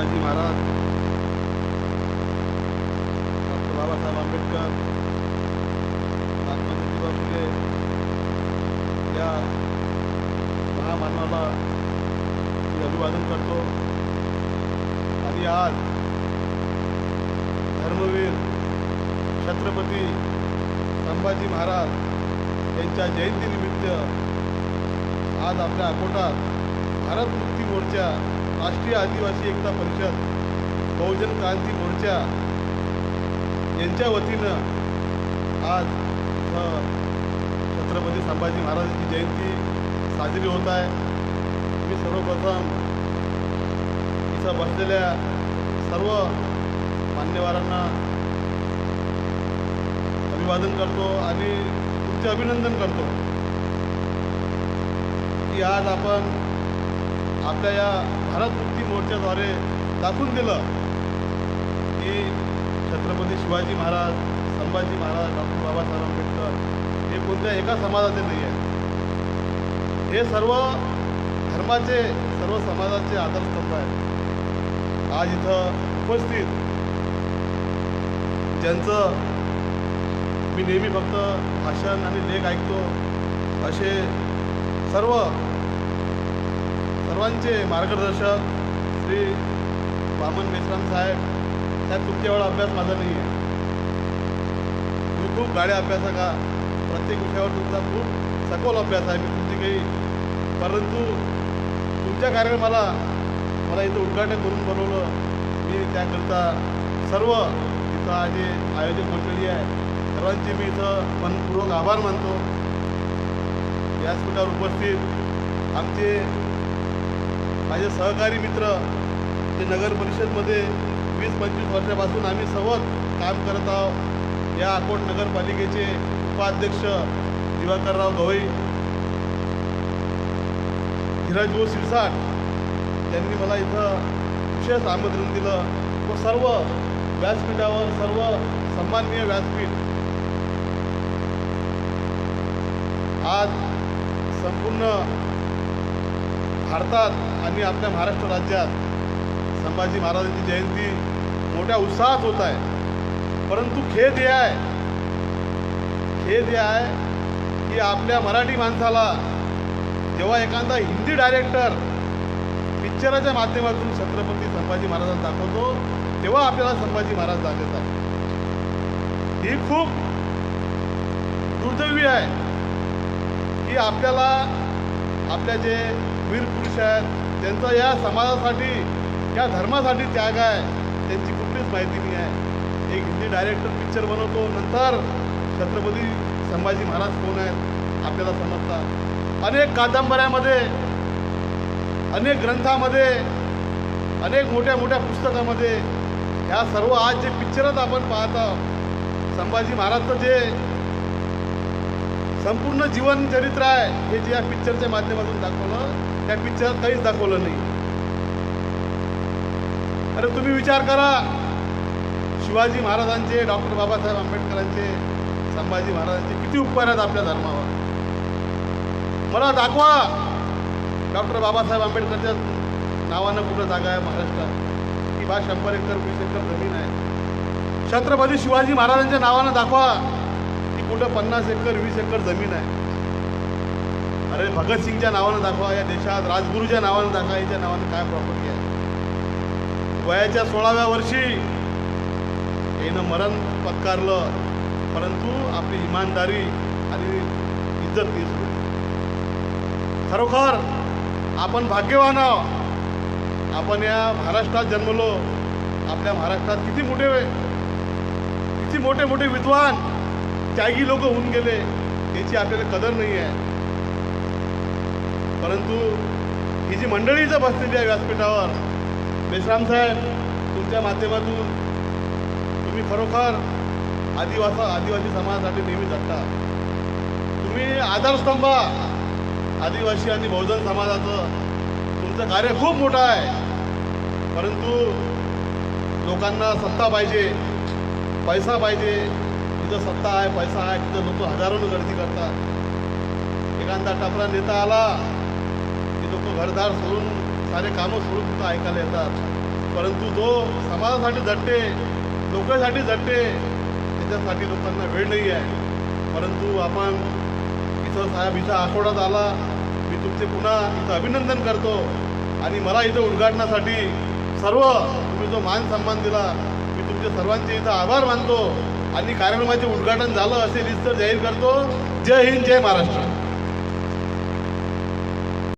Shivaji Maharaj. Doctor Babasaheb Ambedkar. Mahatma Jyotiba Phule या महामानवाला मी अभिवादन करतो. आणि आज धर्मवीर छत्रपती संभाजी महाराज यांच्या जयंतीनिमित्त आज आपल्या अकोटात भारत मुक्ती मोर्चा राष्ट्रीय आदिवासी एकता परिषद बहुजन क्रांती मोर्चा यांच्या वतीनं आज छत्रपती संभाजी महाराजांची जयंती साजरी होत आहे. मी सर्वप्रथम इथं बसलेल्या सर्व मान्यवरांना अभिवादन करतो आणि तुमचे अभिनंदन करतो. की आज आपण आपल्या या भारत मुक्ती मोर्चाद्वारे दाखवून दिलं की छत्रपती शिवाजी महाराज संभाजी महाराज डॉक्टर बाबासाहेब आंबेडकर हे कोणत्या एका समाजाचे नाही आहे हे सर्व धर्माचे सर्व समाजाचे आदरस्तंभ आहेत. आज इथं उपस्थित ज्यांचं मी नेहमी फक्त भाषण आणि लेख ऐकतो असे सर्व सर्वांचे मार्गदर्शक श्री वामन मेश्राम साहेब त्यात तुमच्या अभ्यास माझा नाही आहे तुम्ही खूप गाड्या अभ्यासा का प्रत्येक विषयावर तुमचा खूप सखोल अभ्यास आहे. मी तुमची काही परंतु तुमच्या कार्यक्रमाला मला इथं उद्घाटन करून बनवलं मी त्याकरता सर्व इथं आहे आयोजक मंडळी आहे. सर्वांचे मी इथं मनपूर्वक आभार मानतो. व्यासपीठावर उपस्थित आमचे माझे सहकारी मित्र जे नगर परिषदमध्ये वीस पंचवीस वर्षापासून आम्ही सवत काम करत आहोत. या अकोट नगरपालिकेचे उपाध्यक्ष दिवाकरराव गवई धीरजभाऊ शिरसाट त्यांनी मला इथं विशेष आमंत्रण दिलं. व सर्व व्यासपीठावर सर्व सन्माननीय व्यासपीठ आज संपूर्ण भारतात आणि आपल्या महाराष्ट्र राज्यात संभाजी महाराजांची जयंती मोठ्या उत्साहात होत आहे. परंतु खेद हे आहे खेद हे आहे की आपल्या मराठी माणसाला जेव्हा एखादा हिंदी डायरेक्टर पिक्चराच्या माध्यमातून छत्रपती संभाजी महाराजांना दाखवतो तेव्हा आपल्याला संभाजी महाराज दाखवतात. ही खूप दुर्दैवी आहे की आपल्याला आपल्या जे वीर पुरुष आहेत त्यांचा या समाजासाठी या धर्मासाठी त्याग आहे त्यांची कुठलीच माहिती नाही आहे. एक हिंदी डायरेक्टर पिक्चर बनवतो नंतर छत्रपती संभाजी महाराज कोण आहेत आपल्याला समजतात. अनेक कादंबऱ्यामध्ये अनेक ग्रंथामध्ये अनेक मोठ्या मोठ्या पुस्तकामध्ये ह्या सर्व आज जे पिक्चरात आपण पाहत आहोत संभाजी महाराजचं जे संपूर्ण जीवन चरित्र आहे. हे जे या पिक्चरच्या माध्यमातून दाखवलं त्या पिक्चरात काहीच दाखवलं नाही. अरे तुम्ही विचार करा. शिवाजी महाराजांचे डॉक्टर बाबासाहेब आंबेडकरांचे संभाजी महाराजांचे किती उपकार आहेत आपल्या धर्मावर. मला दाखवा. डॉक्टर बाबासाहेब आंबेडकरच्या नावानं कुठं जागा आहे महाराष्ट्रात? की बा शंभर एकर वीस एकर जमीन आहे. छत्रपती शिवाजी महाराजांच्या नावानं दाखवा. कुठं पन्नास एकर वीस एकर जमीन आहे. अरे भगतसिंगच्या नावानं दाखवा या देशात राजगुरूच्या नावानं दाखवा याच्या नावानं काय प्रॉपर्टी आहे. वयाच्या सोळाव्या वर्षी यानं मरण पत्कारलं. परंतु आपली इमानदारी आणि इज्जत दिसली. खरोखर आपण भाग्यवान आहोत. आपण या महाराष्ट्रात जन्मलो. आपल्या महाराष्ट्रात किती मोठे किती मोठे मोठे विद्वान त्यागी लोक होऊन गेले याची आपल्याला कदर नाही आहे. परंतु ही जी मंडळी बसलेली आहे व्यासपीठावर मेश्राम साहेब तुमच्या माध्यमातून तुम्ही खरोखर आदिवासा आदिवासी समाजासाठी नेहमी झटता तुम्ही आधारस्तंभ आदिवासी आणि बहुजन समाजाचं तुमचं कार्य खूप मोठं आहे. परंतु लोकांना सत्ता पाहिजे पैसा पाहिजे तिथं सत्ता आहे पैसा आहे तिथं लोक हजारोनं गर्दी करतात. एखादा टपरा नेता आला की लोक घरदार सोडून सारे कामं सोडून तिथं ऐकायला येतात. परंतु जो समाजासाठी झटते लोकांसाठी झटते त्याच्यासाठी लोकांना वेळ नाही आहे. परंतु आपण इथं साहेब इथं आठवड्यात आला मी तुमचे पुन्हा इथं अभिनंदन करतो. आणि मला इथं उद्घाटनासाठी सर्व तुम्ही जो मान सन्मान दिला मी तुमचे सर्वांचे इथं आभार मानतो. आणि कार्यक्रमाचे उद्घाटन झालं असे तर जाहीर करतो. जय हिंद जय महाराष्ट्र.